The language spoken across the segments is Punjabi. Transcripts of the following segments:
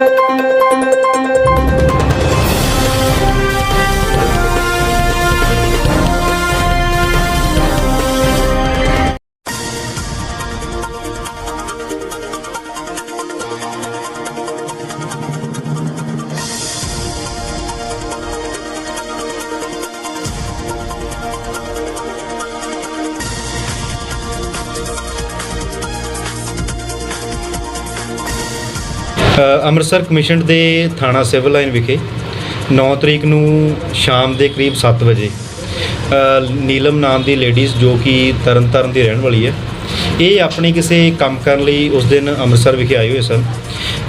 「なんだって」ਅੰਮ੍ਰਿਤਸਰ ਕਮਿਸ਼ਨ ਦੇ ਥਾਣਾ ਸਿਵਲ ਲਾਈਨ ਵਿਖੇ 9 ਤਰੀਕ ਨੂੰ ਸ਼ਾਮ ਦੇ ਕਰੀਬ 7 ਵਜੇ ਨੀਲਮ ਨਾਮ ਦੀ ਲੇਡੀਜ਼ ਜੋ ਕਿ ਤਰਨਤਾਰਨ ਦੀ ਰਹਿਣ ਵਾਲੀ ਹੈ, ਇਹ ਆਪਣੇ ਕਿਸੇ ਕੰਮ ਕਰਨ ਲਈ ਉਸ ਦਿਨ ਅੰਮ੍ਰਿਤਸਰ ਵਿਖੇ ਆਏ ਹੋਏ ਸਨ।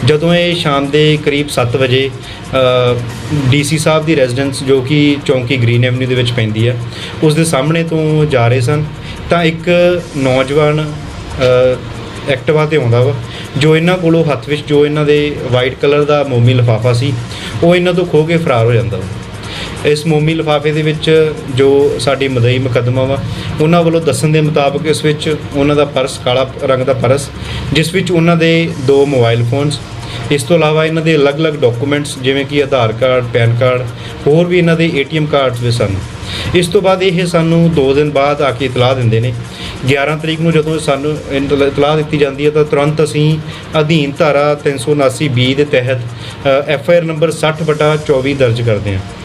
ਜਦੋਂ ਇਹ ਸ਼ਾਮ ਦੇ ਕਰੀਬ 7 ਵਜੇ ਡੀਸੀ ਸਾਹਿਬ ਦੀ ਰੈਜ਼ੀਡੈਂਸ ਜੋ ਕਿ ਚੌਂਕੀ ਗ੍ਰੀਨ ਐਵਨਿਊ ਦੇ ਵਿੱਚ ਪੈਂਦੀ ਹੈ, ਉਸ ਦੇ ਸਾਹਮਣੇ ਤੋਂ ਜਾ ਰਹੇ ਸਨ, ਤਾਂ ਇੱਕ ਨੌਜਵਾਨ ਐਕਟਿਵਾ ਤੇ ਆਉਂਦਾ ਵਾ। ਜੋ ਇਹਨਾਂ ਕੋਲੋਂ ਹੱਥ ਵਿੱਚ, ਜੋ ਇਹਨਾਂ ਦੇ ਵਾਈਟ ਕਲਰ ਦਾ ਮੋਮੀ ਲਿਫਾਫਾ ਸੀ, ਉਹ ਇਹਨਾਂ ਤੋਂ ਖੋ ਕੇ ਫਰਾਰ ਹੋ ਜਾਂਦਾ ਵਾ। ਇਸ ਮੋਮੀ ਲਿਫਾਫੇ ਦੇ ਵਿੱਚ ਜੋ ਸਾਡੀ ਮਦਈ ਮੁਕੱਦਮਾ ਵਾ, ਉਹਨਾਂ ਵੱਲੋਂ ਦੱਸਣ ਦੇ ਮੁਤਾਬਕ ਇਸ ਵਿੱਚ ਉਹਨਾਂ ਦਾ ਪਰਸ ਕਾਲਾ ਰੰਗ ਦਾ ਪਰਸ, ਜਿਸ ਵਿੱਚ ਉਹਨਾਂ ਦੇ ਦੋ ਮੋਬਾਈਲ ਫੋਨਸ ਇਸ ਤੋਂ ਇਲਾਵਾ ਇਹਨਾਂ ਦੇ ਅਲੱਗ-ਅਲੱਗ ਡਾਕੂਮੈਂਟਸ ਜਿਵੇਂ ਕਿ ਆਧਾਰ ਕਾਰਡ, ਪੈਨ ਕਾਰਡ, ਹੋਰ ਵੀ ਇਹਨਾਂ ਦੇ ਏਟੀਐਮ ਕਾਰਡਸ ਵੀ ਸਨ। ਇਸ ਤੋਂ ਬਾਅਦ ਇਹ ਸਾਨੂੰ 2 ਦਿਨ ਬਾਅਦ ਆ ਕੇ ਇਤਲਾਹ ਦਿੰਦੇ ਨੇ। 11 ਤਰੀਕ ਨੂੰ ਜਦੋਂ ਸਾਨੂੰ ਇਤਲਾ- ਇਤਲਾਹ ਦਿੱਤੀ ਜਾਂਦੀ ਹੈ ਤਾਂ ਤੁਰੰਤ ਅਸੀਂ ਅਧੀਨ ਧਾਰਾ 379 ਬੀ ਦੇ ਤਹਿਤ ਐਫ ਆਈ ਆਰ ਨੰਬਰ 60 ਬਟਾ 24 ਦਰਜ ਕਰਦੇ ਹਾਂ।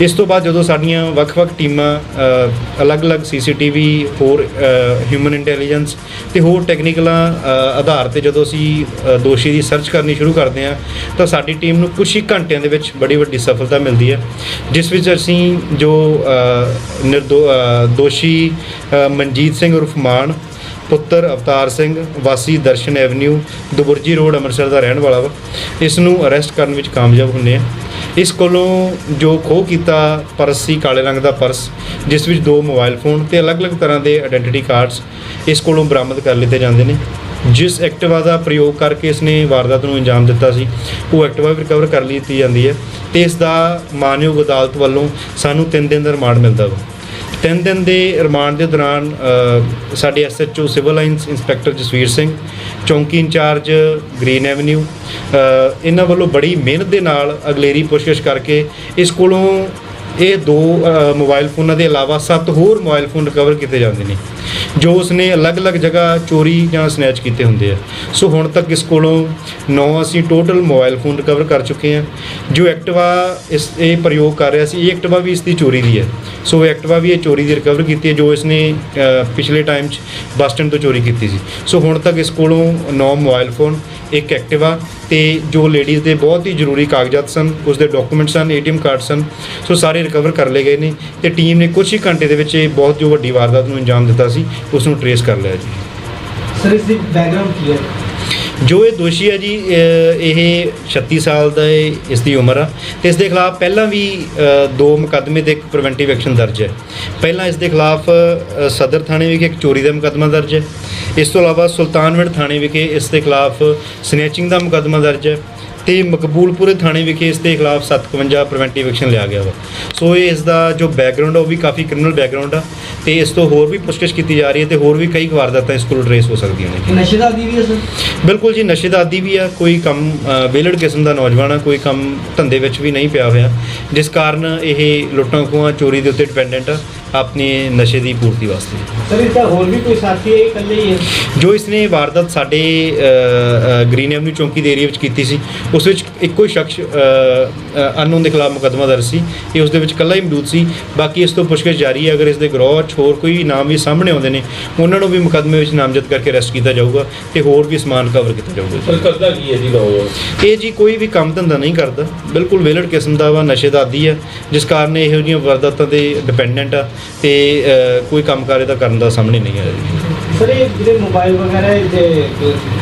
ਇਸ ਤੋਂ ਬਾਅਦ ਜਦੋਂ ਸਾਡੀਆਂ ਵੱਖ-ਵੱਖ ਟੀਮਾਂ ਅ, ਅਲੱਗ-ਅਲੱਗ ਸੀਸੀਟੀਵੀ ਹੋਰ ਹਿਊਮਨ ਇੰਟੈਲੀਜੈਂਸ ਤੇ ਹੋਰ ਟੈਕਨੀਕਲਾਂ ਆਧਾਰ ਤੇ ਜਦੋਂ ਅਸੀਂ ਦੋਸ਼ੀ ਦੀ ਸਰਚ ਕਰਨੀ ਸ਼ੁਰੂ ਕਰਦੇ ਹਾਂ ਤਾਂ ਸਾਡੀ ਟੀਮ ਨੂੰ ਕੁਝ ਹੀ ਘੰਟਿਆਂ ਦੇ ਵਿੱਚ ਬੜੀ ਵੱਡੀ ਸਫਲਤਾ ਮਿਲਦੀ ਹੈ। ਜਿਸ ਵਿੱਚ ਅਸੀਂ ਜੋ ਨਿਰਦੋ ਦੋਸ਼ੀ ਮਨਜੀਤ ਸਿੰਘ ਉਰਫ ਮਾਨ ਪੁੱਤਰ ਅਵਤਾਰ ਸਿੰਘ ਵਾਸੀ ਦਰਸ਼ਨ ਐਵਨਿਊ ਦੁਬੁਰਜੀ ਰੋਡ ਅੰਮ੍ਰਿਤਸਰ ਦਾ ਰਹਿਣ ਵਾਲਾ ਵਾ ਇਸ ਨੂੰ ਅਰੈਸਟ ਕਰਨ ਵਿੱਚ ਕਾਮਯਾਬ ਹੁੰਨੇ ਆ ਇਸ ਕੋਲੋਂ ਜੋ ਖੋਹ ਕੀਤਾ ਪਰਸ ਸੀ, ਕਾਲੇ ਰੰਗ ਦਾ ਪਰਸ, ਜਿਸ ਵਿੱਚ ਦੋ ਮੋਬਾਈਲ ਫੋਨ ਤੇ ਅਲੱਗ-ਅਲੱਗ ਤਰ੍ਹਾਂ ਦੇ ਆਇਡੈਂਟੀਟੀ ਕਾਰਡਸ ਇਸ ਕੋਲੋਂ ਬਰਾਮਦ ਕਰ ਲਿੱਤੇ ਜਾਂਦੇ ਨੇ। ਜਿਸ ਐਕਟਿਵਾ ਦਾ ਪ੍ਰਯੋਗ ਕਰਕੇ ਇਸਨੇ ਵਾਰਦਾਤ ਨੂੰ ਅੰਜਾਮ ਦਿੱਤਾ ਸੀ, ਉਹ ਐਕਟਿਵਾ ਵੀ ਰਿਕਵਰ ਕਰ ਲਈ ਜਾਂਦੀ ਹੈ ਤੇ ਇਸ ਦਾ ਮਾਨਯੋਗ ਅਦਾਲਤ ਵੱਲੋਂ ਸਾਨੂੰ 3 ਦਿਨ ਦਾ ਰਿਮਾਂਡ ਮਿਲਦਾ ਵਾ। ਤਿੰਨ ਦਿਨ ਦੇ ਰਿਮਾਂਡ ਦੇ ਦੌਰਾਨ ਅ, ਸਾਡੇ SHO civil lines inspector Jasvir Singh ਚੌਂਕੀ ਇੰਚਾਰਜ ਗ੍ਰੀਨ ਐਵਨਿਊ ਇਹਨਾਂ ਵੱਲੋਂ ਬੜੀ ਮਿਹਨਤ ਦੇ ਨਾਲ ਅਗਲੇਰੀ ਪੁੱਛਗਿੱਛ ਕਰਕੇ ਇਸ ਕੋਲੋਂ ਇਹ ਦੋ ਅ, ਮੋਬਾਈਲ ਫੋਨਾਂ ਦੇ ਇਲਾਵਾ ਸੱਤ ਹੋਰ ਮੋਬਾਈਲ ਫੋਨ ਰਿਕਵਰ ਕੀਤੇ ਜਾਂਦੇ ਨੇ। ਜੋ ਉਸਨੇ ਅਲੱਗ-ਅਲੱਗ ਜਗ੍ਹਾ ਚੋਰੀ ਜਾਂ ਸਨੈਚ ਕੀਤੇ ਹੁੰਦੇ ਆ। ਸੋ ਹੁਣ ਤੱਕ ਇਸ ਕੋਲੋਂ 9 ਅਸੀਂ ਟੋਟਲ ਮੋਬਾਈਲ ਫੋਨ ਰਿਕਵਰ ਕਰ ਚੁੱਕੇ ਹਾਂ। ਜੋ ਐਕਟਿਵਾ ਇਸ ਇਹ ਪ੍ਰਯੋਗ ਕਰ ਰਿਹਾ ਸੀ ਇਹ ਐਕਟਿਵਾ ਵੀ ਇਸ ਦੀ ਚੋਰੀ ਦੀ ਹੈ। ਸੋ ਇਹ ਐਕਟਿਵਾ ਵੀ ਇਹ ਚੋਰੀ ਦੀ ਰਿਕਵਰ ਕੀਤੀ ਹੈ ਜੋ ਇਸਨੇ ਅ, ਪਿਛਲੇ ਟਾਈਮ 'ਚ ਬੱਸ ਸਟੈਂਡ ਤੋਂ ਚੋਰੀ ਕੀਤੀ ਸੀ। ਸੋ ਹੁਣ ਤੱਕ ਇਸ ਕੋਲੋਂ 9 ਮੋਬਾਈਲ ਫੋਨ ਇੱਕ ਐਕਟਿਵਾ ਤੇ ਜੋ ਲੇਡੀਜ਼ ਦੇ ਬਹੁਤ ਹੀ ਜ਼ਰੂਰੀ ਕਾਗਜ਼ਾਤ ਸਨ ਉਸ ਦੇ ਡਾਕੂਮੈਂਟ ਸਨ ਏਟੀਐਮ ਕਾਰਡ ਸਨ ਸੋ ਸਾਰੇ ਰਿਕਵਰ ਕਰ ਲਏ ਗਏ ਨੇ ਤੇ ਟੀਮ ਨੇ ਕੁਝ ਹੀ ਘੰਟੇ ਦੇ ਵਿੱਚ ਇਹ ਬਹੁਤ ਜੋ ਵੱਡੀ ਵਾਰਦਾਤ ਨੂੰ ਅੰਜਾਮ ਦਿੱਤਾ ਸੀ ਉਸ ਨੂੰ ਟਰੇਸ ਕਰ ਲਿਆ ਜੀ। ਸਰ ਇਸ ਦੀ ਬੈਕਗ੍ਰਾਉਂਡ ਕੀ ਹੈ? ਜੋ ਇਹ ਦੋਸ਼ੀ ਹੈ ਜੀ ਇਹ 36 ਸਾਲ ਦਾ ਇਹ ਇਸ ਦੀ ਉਮਰ ਆ। ਤੇ ਇਸ ਦੇ ਖਿਲਾਫ ਪਹਿਲਾਂ ਵੀ ਦੋ ਮੁਕੱਦਮੇ ਤੇ ਇੱਕ ਪ੍ਰੀਵੈਂਟਿਵ ਐਕਸ਼ਨ ਦਰਜ ਹੈ। ਪਹਿਲਾਂ ਇਸ ਦੇ ਖਿਲਾਫ ਸਦਰ ਥਾਣੇ ਵਿਖੇ ਇੱਕ ਚੋਰੀ ਦਾ ਮੁਕੱਦਮਾ ਦਰਜ ਹੈ। ਇਸ ਤੋਂ ਇਲਾਵਾ ਸੁਲਤਾਨਵਿੰਡ ਥਾਣੇ ਵਿਖੇ ਇਸ ਦੇ ਖਿਲਾਫ ਸਨੈਚਿੰਗ ਦਾ ਮੁਕੱਦਮਾ ਦਰਜ ਹੈ। ਤੇ ਮਕਬੂਲਪੁਰੇ ਥਾਣੇ ਵਿਖੇ ਇਸ ਦੇ ਖਿਲਾਫ 57 ਪ੍ਰੀਵੈਂਟਿਵ ਐਕਸ਼ਨ ਲਿਆ ਗਿਆ ਵਾ। ਸੋ ਇਹ ਇਸ ਦਾ ਜੋ ਬੈਕਗ੍ਰਾਉਂਡ ਆ ਉਹ ਵੀ ਕਾਫੀ ਕ੍ਰਿਮੀਨਲ ਬੈਕਗ੍ਰਾਉਂਡ ਆ ਤੇ ਇਸ ਤੋਂ ਹੋਰ ਵੀ ਪੁੱਛਗਿੱਛ ਕੀਤੀ ਜਾ ਰਹੀ ਹੈ ਤੇ ਹੋਰ ਵੀ ਕਈ ਵਾਰਦਾਤਾਂ ਇਸ ਕੋਲ ਟਰੇਸ ਹੋ ਸਕਦੀਆਂ ਨੇ। ਨਸ਼ੇ ਦਾ ਆਦੀ ਵੀ ਹੈ ਸਰ? ਬਿਲਕੁਲ ਜੀ ਨਸ਼ੇ ਦਾ ਆਦੀ ਵੀ ਆ ਕੋਈ ਕੰਮ ਅ, ਵਿਹਲੜ ਕਿਸਮ ਦਾ ਨੌਜਵਾਨ ਆ ਕੋਈ ਕੰਮ ਧੰਦੇ ਵਿੱਚ ਵੀ ਨਹੀਂ ਪਿਆ ਹੋਇਆ। ਜਿਸ ਕਾਰਨ ਇਹ ਲੁੱਟਾਂ ਖੋਹਾਂ ਚੋਰੀ ਦੇ ਉੱਤੇ ਡਿਪੈਂਡੈਂਟ ਆ। ਆਪਣੀ ਨਸ਼ੇ ਦੀ ਪੂਰਤੀ ਵਾਸਤੇ। ਸਰ ਇਸ ਦਾ ਹੋਰ ਵੀ ਕੋਈ ਸਾਥੀ ਹੈ ਇਕੱਲੇ ਹੀ ਹੈ? ਜੋ ਇਸਨੇ ਵਾਰਦਾਤ ਸਾਡੇ ਗ੍ਰੀਨ ਐਵਨਿਊ ਚੌਂਕੀ ਦੇ ਏਰੀਆ ਵਿੱਚ ਕੀਤੀ ਸੀ ਉਸ ਵਿੱਚ ਇੱਕੋ ਹੀ ਸ਼ਖਸ ਅਨਨੋਨ ਦੇ ਖਿਲਾਫ ਮੁਕੱਦਮਾ ਦਰਜ ਸੀ। ਇਹ ਉਸ ਦੇ ਵਿੱਚ ਇਕੱਲਾ ਹੀ ਮੌਜੂਦ ਸੀ। ਬਾਕੀ ਇਸ ਤੋਂ ਪੁੱਛਗਿੱਛ ਜਾਰੀ ਹੈ ਅਗਰ ਇਸ ਦੇ ਗਰੋਹ 'ਚ ਹੋਰ ਕੋਈ ਨਾਮ ਵੀ ਸਾਹਮਣੇ ਆਉਂਦੇ ਨੇ ਉਹਨਾਂ ਨੂੰ ਵੀ ਮੁਕੱਦਮੇ ਵਿੱਚ ਨਾਮਜ਼ਦ ਕਰਕੇ ਅਰੈਸਟ ਕੀਤਾ ਜਾਊਗਾ ਤੇ ਹੋਰ ਵੀ ਸਮਾਨ ਕਵਰ ਕੀਤਾ ਜਾਊਗਾ। ਸਰ ਕਰਦਾ ਕੀ ਹੈ ਜੀ ਨੌਜਵਾਨ ਇਹ ਜੀ ਕੋਈ ਵੀ ਕੰਮ ਧੰਦਾ ਨਹੀਂ ਕਰਦਾ। ਬਿਲਕੁਲ ਵਿਹਲੜ ਕਿਸਮ ਦਾ ਵਾ ਨਸ਼ੇ ਦਾ ਆਦੀ ਹੈ ਜਿਸ ਕਾਰਨ ਇਹੋ ਜਿਹੀਆਂ ਵਾਰਦਾਤਾਂ ਤੇ ਡਿਪੈਂਡੈਂਟ ਆ। ਤੇ ਕੋਈ ਕੰਮ ਕਾਰ ਇਹਦਾ ਕਰਨ ਦਾ ਸਾਹਮਣੇ ਨਹੀਂ ਆਇਆ ਜੀ। ਸਰ ਇਹ ਜਿਹੜੇ ਮੋਬਾਈਲ ਵਗੈਰਾ ਜੇ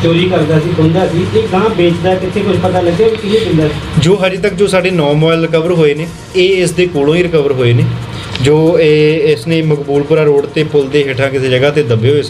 ਚੋਰੀ ਕਰਦਾ ਸੀ ਖੁੰਦਾ ਸੀ ਇਹ ਗਾਂ ਵੇਚਦਾ ਕਿੱਥੇ ਕੁਝ ਪਤਾ ਲੱਗਿਆ ਵੀ ਕਿਹਨੇ ਦਿੰਦਾ ਸੀ? ਜੋ ਹਜੇ ਤੱਕ ਜੋ ਸਾਡੇ 9 ਮੋਬਾਈਲ ਰਿਕਵਰ ਹੋਏ ਨੇ ਇਹ ਇਸ ਦੇ ਕੋਲੋਂ ਹੀ ਰਿਕਵਰ ਹੋਏ ਨੇ। ਜੋ ਇਹ ਇਸਨੇ ਮਕਬੂਲਪੁਰਾ ਰੋਡ ਤੇ ਪੁਲ ਦੇ ਹੇਠਾਂ ਕਿਸੇ ਜਗ੍ਹਾ ਤੇ ਦੱਬੇ ਹੋਏ